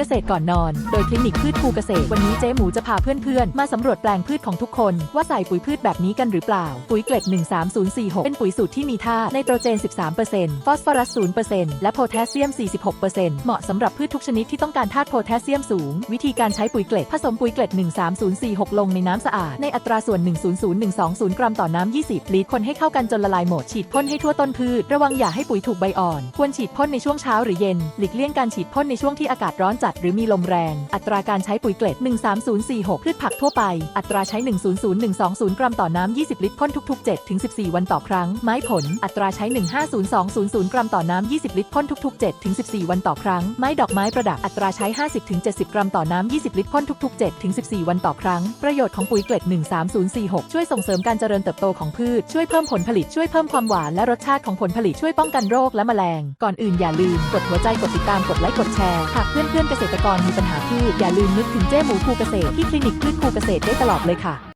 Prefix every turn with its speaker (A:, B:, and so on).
A: เกษตรก่อนนอน โดยคลินิกพืชภูเกษตร วันนี้เจ๊หมูจะพาเพื่อนๆ มาสำรวจแปลงพืชของทุกคน ว่าใส่ปุ๋ยพืชแบบนี้กันหรือเปล่า ปุ๋ยเกล็ด 13046 เป็นปุ๋ยสูตรที่มีธาตุไนโตรเจน 13%ฟอสฟอรัส 0%และโพแทสเซียม 46%เหมาะสำหรับพืชทุกชนิดที่ต้องการธาตุโพแทสเซียมสูง วิธีการใช้ปุ๋ยเกล็ด ผสมปุ๋ยเกล็ด 13046 ลงในน้ำสะอาด ในอัตราส่วน 100-120 กรัมต่อน้ำ 20 ลิตร คนให้เข้ากันจนละลายหมด ฉีดพ่นให้ทั่วต้นพืช ระวังอย่าให้ปุ๋ยถูกใบอ่อน ควรฉีดพ่นในช่วงเช้าหรือเย็น หลีกเลี่ยงการฉีดพ่นในช่วงที่อากาศร้อนจัดหรือมีลมแรง อัตราการใช้ปุ๋ยเกล็ด 13046 พืชผักทั่วไป อัตราใช้ 100-120 กรัมต่อน้ำ 20 ลิตรพ่นทุก ๆ 7 ถึง 14 วันต่อครั้ง ไม้ผล อัตราใช้ 150-200 กรัมต่อน้ำ 20 ลิตรพ่นทุก ๆ 7 ถึง 14 วันต่อครั้ง ไม้ดอกไม้ประดับ อัตราใช้ 50ถึง70 กรัมต่อน้ำ 20 ลิตรพ่นทุก ๆ 7 ถึง 14 วันต่อครั้ง ประโยชน์ของปุ๋ยเกล็ด 13046 ช่วยส่งเสริมการเจริญเติบโตของพืช ช่วยเพิ่มผลผลิต ช่วยเพิ่มความหวานและรสชาติของผลผลิต ช่วยป้องกันโรคและแมลง ก่อนอื่นอย่าลืม กดหัวใจ กดติดตาม กดไลค์ กดแชร์ หากเพื่อนๆเกษตรกรมีปัญหาพืชอย่าลืมนึกถึงเจ้หมูภูเกษตรที่คลินิกพืชภูเกษตรได้ตลอดเลยค่ะ